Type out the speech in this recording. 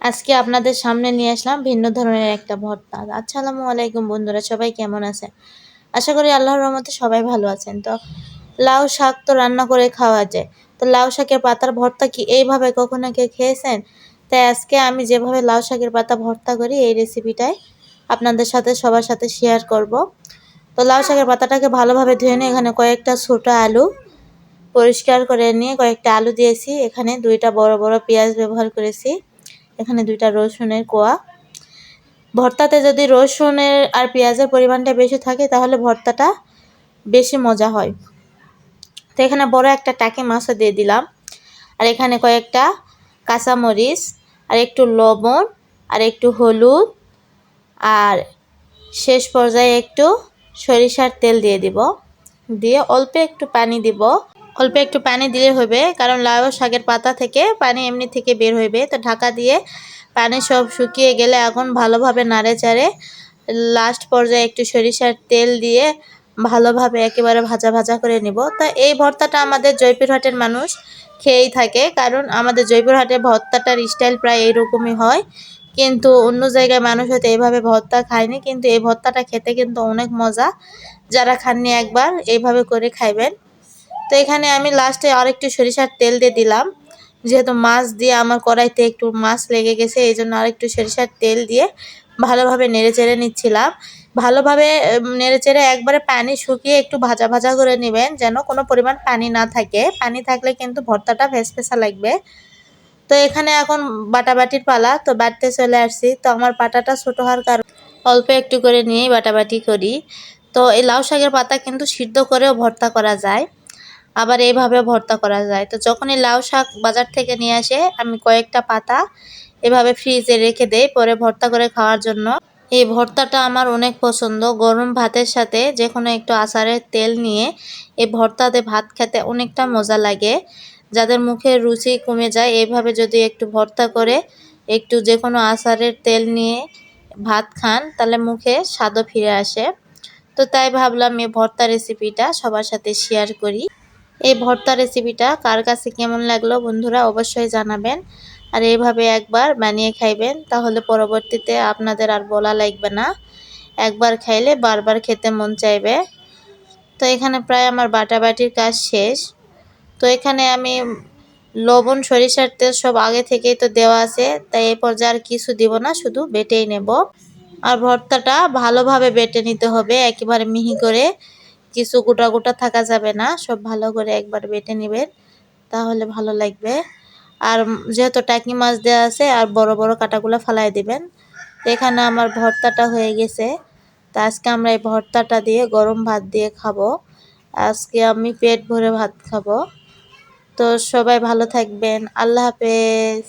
আজকে আপনাদের সামনে নিয়ে আসলাম ভিন্ন ধরনের একটা ভর্তা। আসসালামু আলাইকুম বন্ধুরা, সবাই কেমন আছেন? আশা করি আল্লাহর রহমতে সবাই ভালো আছেন। তো লাউ শাক তো রান্না করে খাওয়া যায়। তো লাউ শাকের পাতার ভর্তা কি এইভাবে কখনো কেউ খেয়েছেন? তাই আজকে আমি যেভাবে লাউ শাকের পাতা ভর্তা করি, এই রেসিপিটাই আপনাদের সাথে, সবার সাথে শেয়ার করব। তো লাউ শাকের পাতাটাকে ভালোভাবে ধুয়ে নিয়ে এখানে কয়েকটা ছোটো আলু পরিষ্কার করে নিয়ে কয়েকটা আলু দিয়েছি। এখানে দুইটা বড় বড় পেঁয়াজ ব্যবহার করেছি। এখানে দুইটা রসুনের কোয়া। ভর্তাতে যদি রসুনের আর পেঁয়াজের পরিমাণটা বেশি থাকে, তাহলে ভর্তাটা বেশি মজা হয়। তো এখানে বড় একটা টাকি মাছও দিয়ে দিলাম। আর এখানে কয়েকটা কাঁচামরিচ, আর একটু লবণ, আর একটু হলুদ, আর শেষ পর্যায়ে একটু সরিষার তেল দিয়ে দিব। দিয়ে অল্প একটু পানি দিব। অল্প একটু পানি দিলে হবে, কারণ লাউ শাকের পাতা থেকে পানি এমনি থেকে বের হইবে। তো ঢাকা দিয়ে পানি সব শুকিয়ে গেলে এখন ভালোভাবে নাড়ে চাড়ে লাস্ট পর্যায়ে একটু সরিষার তেল দিয়ে ভালোভাবে একেবারে ভাজা ভাজা করে নিব। তো এই ভর্তাটা আমাদের জয়পুরহাটের মানুষ খেয়েই থাকে, কারণ আমাদের জয়পুরহাটে ভর্তাটার স্টাইল প্রায় এইরকমই হয়। কিন্তু অন্য জায়গায় মানুষ হয়তো এইভাবে ভর্তা খায়নি, কিন্তু এই ভর্তাটা খেতে কিন্তু অনেক মজা। যারা খাননি একবার, এইভাবে করে খাইবেন। তো এখানে আমি লাস্টে আরেকটু সরিষার তেল দিয়ে দিলাম। যেহেতু মাছ দিয়ে আমার কড়াইতে একটু মাছ লেগে গেছে, এই জন্য আরেকটু সরিষার তেল দিয়ে ভালোভাবে নেড়ে চেড়ে নিচ্ছিলাম। ভালোভাবে নেড়ে চেড়ে একবারে পানি শুকিয়ে একটু ভাজা ভাজা করে নেবেন, যেন কোনো পরিমাণ পানি না থাকে। পানি থাকলে কিন্তু ভর্তাটা ভেসভেসা লাগবে। তো এখানে এখন বাটাবাটির পালা, তো বাটতে চলে আসছি। তো আমার পাটাটা ছোটো হওয়ার কারণ, অল্প একটু করে নিয়েই বাটাবাটি করি। তো এই লাউ শাকের পাতা কিন্তু সিদ্ধ করেও ভর্তা করা যায়। আবার এইভাবে ভর্তা করা যায়। তো যখনই লাউ শাক বাজার থেকে নিয়ে আসে, আমি কয়েকটা পাতা এভাবে ফ্রিজে রেখে দেই পরে ভর্তা করে খাওয়ার জন্য। এই ভর্তাটা আমার অনেক পছন্দ। গরম ভাতের সাথে যে কোনো একটু আচারের তেল নিয়ে এই ভর্তাতে ভাত খেতে অনেকটা মজা লাগে। যাদের মুখে রুচি কমে যায় এইভাবে যদি একটু ভর্তা করে একটু যে কোনো আচারের তেল নিয়ে ভাত খান, তাহলে মুখে স্বাদও ফিরে আসে। তো তাই ভাবলাম এই ভর্তা রেসিপিটা সবার সাথে শেয়ার করি। এই ভর্তা রেসিপিটা কার কাছে কেমন লাগল বন্ধুরা অবশ্যই জানাবেন। আর এইভাবে একবার বানিয়ে খাইবেন, তাহলে পরবর্তীতে আপনাদের আর বলা লাগবে না। একবার খাইলে বারবার খেতে মন চাইবে। তো এখানে প্রায় আমার বাটাবাটির কাজ শেষ। তো এখানে আমি লবণ, সরিষার তেল সব আগে থেকেই তো দেওয়া আছে, তাই এই পর্যায়ে আর কিছু দিব না, শুধু বেটেই নেব। আর ভর্তাটা ভালোভাবে বেটে নিতে হবে, একেবারে মিহি করে। কিছু গোটা গোটা থাকা যাবে না, সব ভালো করে একবার বেটে নেবেন, তাহলে ভালো লাগবে। আর যেহেতু টাকি মাছ দেওয়া আছে, আর বড় বড় কাটাগুলো ফালাই দিবেন এখানে আমার ভর্তাটা হয়ে গেছে। তা আজকে আমরা এই ভর্তাটা দিয়ে গরম ভাত দিয়ে খাব। আজকে আমি পেট ভরে ভাত খাব। তো সবাই ভালো থাকবেন, আল্লাহ হাফেজ।